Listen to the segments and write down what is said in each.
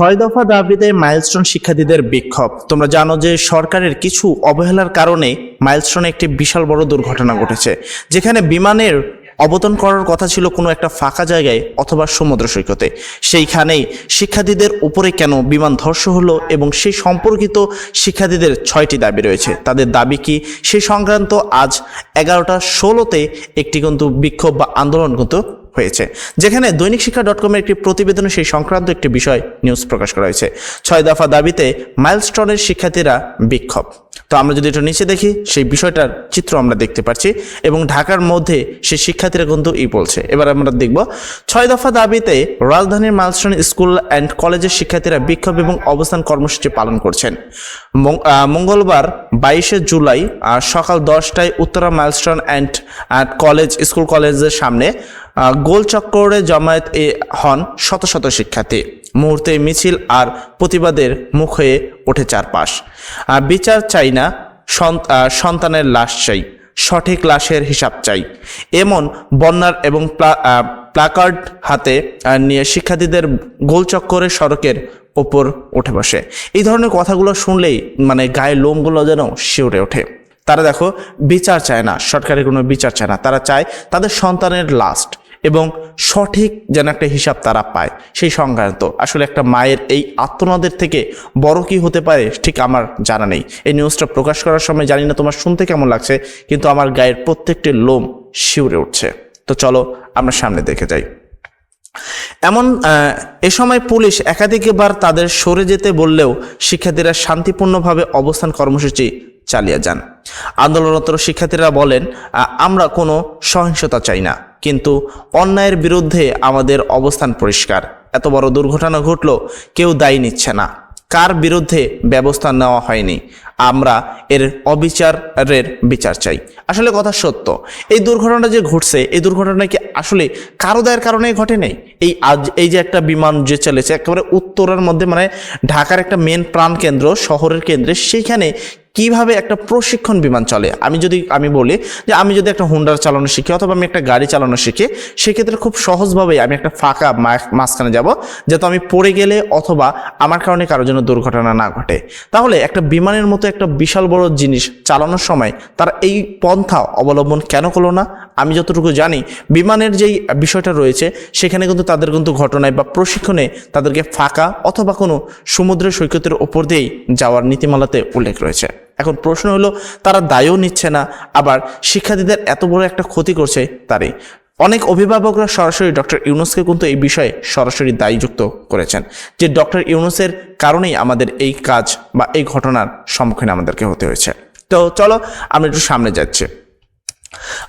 ছয় দফা দাবিতে মাইলস্টোন শিক্ষার্থীদের বিক্ষোভ। তোমরা জানো যে সরকারের কিছু অবহেলার কারণে মাইলস্টোনে একটি বিশাল বড় দুর্ঘটনা ঘটেছে, যেখানে বিমানের অবতরণ করার কথা ছিল কোনো একটা ফাঁকা জায়গায় অথবা সমুদ্র সৈকতে। সেইখানেই শিক্ষার্থীদের উপরে কেন বিমান ধর্ষ হলো এবং সেই সম্পর্কিত শিক্ষার্থীদের ছয়টি দাবি রয়েছে। তাদের দাবি কি, সেই সংক্রান্ত আজ এগারোটা ষোলোতে একটি কিন্তু বিক্ষোভ বা আন্দোলন কিন্তু হয়েছে। যেখানে দৈনিক শিক্ষা ডট কমের একটি প্রতিবেদনে সেই সংক্রান্ত একটি বিষয় নিউজ প্রকাশ করা হয়েছে। ছয় দফা দাবিতে মাইলস্টনের শিক্ষার্থীরা বিক্ষোভ। তো আমরা যদি এটা নিচে দেখি সেই বিষয়টার চিত্র আমরা দেখতে পাচ্ছি এবং ঢাকার মধ্যে সেই শিক্ষার্থীরা কিন্তু এই বলছে। এবার আমরা দেখব ছয় দফা দাবিতে রাজধানীর মাইলস্টোন স্কুল অ্যান্ড কলেজের শিক্ষার্থীরা বিক্ষোভ এবং অবস্থান কর্মসূচি পালন করছেন। মঙ্গলবার বাইশে জুলাই সকাল দশটায় Uttara Milestone and college school কলেজের সামনে আহ, গোল চক্করে জমায়েত এ হন শত শত শিক্ষার্থী। মুহূর্তে মিছিল আর প্রতিবাদের মুখ হয়ে ওঠে চারপাশ। বিচার চাই না সন্তানের লাশ চাই, সঠিক লাশের হিসাব চাই। এমন বন্যার এবং প্লা- প্লাকার্ড হাতে নিয়ে শিক্ষার্থীদের গোল চক্করে সড়কের ওপর উঠে বসে। এই ধরনের কথাগুলো শুনলেই মানে গায়ের লোমগুলো যেন শিউরে ওঠে। তারা দেখো বিচার চায় না সরকারি কোনো বিচার চায় না। তারা চায় তাদের সন্তানের লাস্ট এবং সঠিক যেন একটা হিসাব তারা পায়। সেই সংক্রান্ত আসলে একটা মায়ের এই আত্মনাদের থেকে বড় কি হতে পারে ঠিক আমার জানা নেই। এই নিউজটা প্রকাশ করার সময় জানি না তোমার শুনতে কেমন লাগছে, কিন্তু আমার গায়ের প্রত্যেকটি লোম শিউরে উঠছে। তো চলো আমরা সামনে দেখে যাই। এমন এ সময় পুলিশ একাধিকবার তাদের সরে যেতে বললেও শিক্ষার্থীরা শান্তিপূর্ণভাবে অবস্থান কর্মসূচি চালিয়ে যান। আন্দোলনরত শিক্ষার্থীরা বলেন আমরা কোনো সহিংসতা চাই না। কিন্তু অন্যায়ের বিরুদ্ধে আমাদের অবস্থান পরিষ্কার। এত বড় দুর্ঘটনা ঘটলো, কেউ দায়ী নিচ্ছে না। কার বিরুদ্ধে ব্যবস্থা নেওয়া হয়নি? আমরা এর অবিচারের বিচার চাই। আসলে কথা সত্য, এই দুর্ঘটনা যে ঘটছে, এই দুর্ঘটনা কি আসলে কারও দায়ের কারণে ঘটে নাই? এই আজ, এই যে একটা বিমান যে চলেছে একেবারে উত্তরের মধ্যে মানে ঢাকার একটা মেন প্রাণকেন্দ্র, শহরের কেন্দ্রে সেইখানে কীভাবে একটা প্রশিক্ষণ বিমান চলে? আমি যদি, আমি বলি যে আমি যদি একটা হুন্ডার চালানো শিখি অথবা আমি একটা গাড়ি চালানো শিখি, সেক্ষেত্রে খুব সহজভাবেই আমি একটা ফাঁকা মাঝখানে যাব, যাতে আমি পড়ে গেলে অথবা আমার কারণে কারোর জন্য দুর্ঘটনা না ঘটে। তাহলে একটা বিমানের মতো একটা বিশাল বড় জিনিস চালানোর সময় তারা এই পন্থা অবলম্বন কেন করল না? আমি যতটুকু জানি, বিমানের যেই বিষয়টা রয়েছে, সেখানে কিন্তু তাদের কিন্তু ঘটনায় বা প্রশিক্ষণে তাদেরকে ফাঁকা অথবা কোনো সমুদ্রের সৈকতের ওপর দিয়েই যাওয়ার নীতিমালাতে উল্লেখ রয়েছে। এখন প্রশ্ন হলো, তারা দায়ও নিচ্ছে না, আবার শিক্ষার্থীদের এত বড় একটা ক্ষতি করছে তারই অনেক অভিভাবকরা সরাসরি ডক্টর ইউনুসকে কিন্তু এই বিষয়ে সরাসরি দায়ীযুক্ত করেছেন, যে ডক্টর ইউনুসের কারণেই আমাদের এই কাজ বা এই ঘটনার সম্মুখীন আমাদেরকে হতে হয়েছে। তো চলো, আমরা একটু সামনে যাচ্ছি।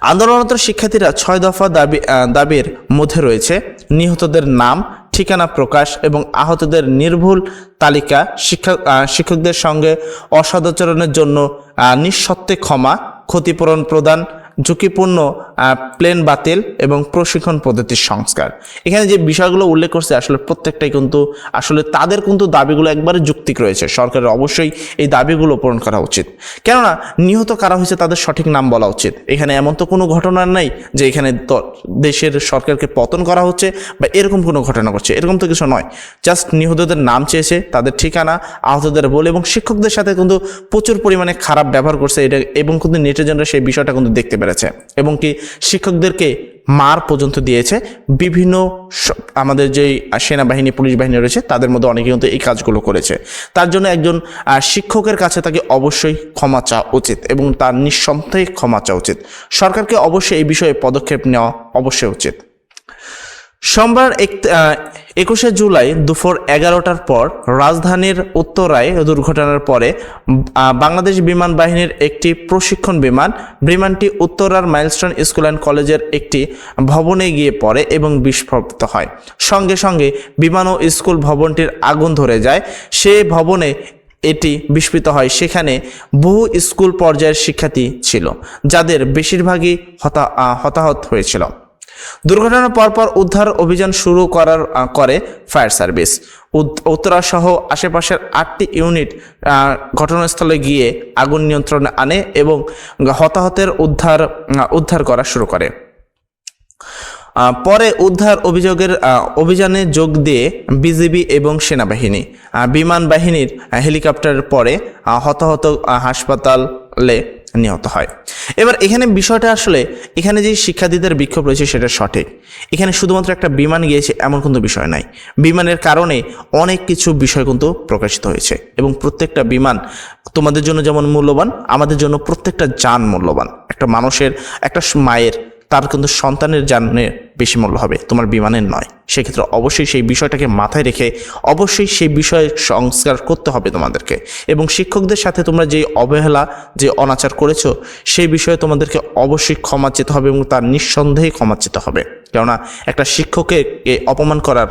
আন্দোলনরত শিক্ষার্থীরা ছয় দফা দাবি দাবির মধ্যে রয়েছে। নিহতদের নাম, ঠিকানা প্রকাশ এবং আহতদের নির্ভুল তালিকা শিক্ষা শিক্ষকদের সঙ্গে অসদাচরণের জন্য নিঃসত্ত্বে ক্ষমা, ক্ষতিপূরণ প্রদান ঝুঁকিপূর্ণ প্লেন বাতিল এবং প্রশিক্ষণ পদ্ধতির সংস্কার। এখানে যে বিষয়গুলো উল্লেখ করছে, আসলে প্রত্যেকটাই কিন্তু, আসলে তাদের কিন্তু দাবিগুলো একবারে যুক্তিক রয়েছে। সরকারের অবশ্যই এই দাবিগুলো পূরণ করা উচিত। কেননা, নিহত কারা হয়েছে তাদের সঠিক নাম বলা উচিত। এখানে এমন তো কোনো ঘটনা নেই যে এখানে দেশের সরকারকে পতন করা হচ্ছে বা এরকম কোনো ঘটনা ঘটছে। এরকম তো কিছু নয়। জাস্ট নিহতদের নাম চেয়েছে, তাদের ঠিকানা, আহতদের বলে এবং শিক্ষকদের সাথে কিন্তু প্রচুর পরিমাণে খারাপ ব্যবহার করছে। এটা এবং কিন্তু নেটিজনরা সেই বিষয়টা কিন্তু দেখতে পেরেছে এবং কি শিক্ষকদেরকে মার পর্যন্ত দিয়েছে। বিভিন্ন আমাদের যেই সেনাবাহিনী, পুলিশ বাহিনী রয়েছে, তাদের মধ্যে অনেকে কিন্তু এই কাজগুলো করেছে। তার জন্য একজন শিক্ষকের কাছে তাকে অবশ্যই ক্ষমা চাওয়া উচিত এবং তার নিঃসন্দেহে ক্ষমা চাওয়া উচিত। সরকারকে অবশ্যই এই বিষয়ে পদক্ষেপ নেওয়া অবশ্যই উচিত। সোমবার এক একুশে জুলাই দুপুর এগারোটার পর রাজধানীর উত্তরায় দুর্ঘটনার পরে বাংলাদেশ বিমান বাহিনীর একটি প্রশিক্ষণ বিমান বিমানটি উত্তরার মাইলস্টোন স্কুল অ্যান্ড কলেজের একটি ভবনে গিয়ে পড়ে এবং বিস্ফোরিত হয়। সঙ্গে সঙ্গে বিমান ও স্কুল ভবনটির আগুন ধরে যায়। সে ভবনে এটি বিস্ফোরিত হয়। সেখানে বহু স্কুল পর্যায়ের শিক্ষার্থী ছিল, যাদের বেশিরভাগই হতা হতাহত হয়েছিল। দুর্ঘটনার পরপর উদ্ধার অভিযান শুরু করার করে ফায়ার সার্ভিস। উদ- উত্তরা সহ আশেপাশের আটটি ইউনিট ঘটনাস্থলে গিয়ে আগুন নিয়ন্ত্রণে আনে এবং হতাহতের উদ্ধার উদ্ধার করা শুরু করে। পরে উদ্ধার অভিযোগের অভিযানে যোগ দিয়ে বিজিবি এবং সেনাবাহিনী বিমান বাহিনীর আহ, হেলিকপ্টারের পরে হতাহত হাসপাতালে নিহত হয়। এবার এখানে বিষয়টা আসলে এখানে যে শিক্ষার্থীদের বিক্ষোভ রয়েছে সেটা সঠিক। এখানে শুধুমাত্র একটা বিমান গিয়েছে এমন কিন্তু বিষয় নাই। বিমানের কারণে অনেক কিছু বিষয় কিন্তু প্রকাশিত হয়েছে এবং প্রত্যেকটা বিমান তোমাদের জন্য যেমন মূল্যবান, আমাদের জন্য প্রত্যেকটা যান মূল্যবান। একটা মানুষের, একটা মায়ের তার কিন্তু সন্তানের জানের বেশি মূল্য হবে, তোমার বিমানের নয়। সেক্ষেত্রে অবশ্যই সেই বিষয়টাকে মাথায় রেখে অবশ্যই সেই বিষয়ে সংস্কার করতে হবে তোমাদেরকে। এবং শিক্ষকদের সাথে তোমরা যে অবহেলা, যে অনাচার করেছ, সেই বিষয়ে তোমাদেরকে অবশ্যই ক্ষমা চেতে হবে এবং তার নিঃসন্দেহে ক্ষমা চেতে হবে। কেননা একটা শিক্ষককে অপমান করার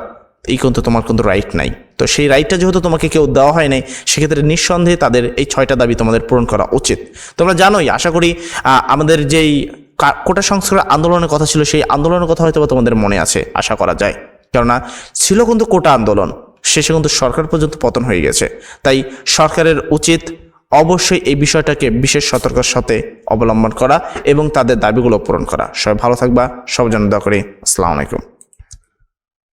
এই কিন্তু তোমার কিন্তু রাইট নাই। তো সেই রাইটটা যেহেতু তোমাকে কেউ দেওয়া হয় নাই, সেক্ষেত্রে নিঃসন্দেহে তাদের এই ছয়টা দাবি তোমাদের পূরণ করা উচিত। তোমরা জানোই, আশা করি আমাদের যেই কোটা সংস্কার আন্দোলনের কথা ছিল, সেই আন্দোলনের কথা হয়তো তোমাদের মনে আছে, আশা করা যায়। কেননা ছিল কিন্তু কোটা আন্দোলন, শেষে কিন্তু সরকার পর্যন্ত পতন হয়ে গেছে। তাই সরকারের উচিত অবশ্যই এই বিষয়টাকে বিশেষ সতর্কের সাথে অবলম্বন করা এবং তাদের দাবিগুলো পূরণ করা। সবাই ভালো থাকবা সব জন্য দোয়া করি, আসসালামু আলাইকুম।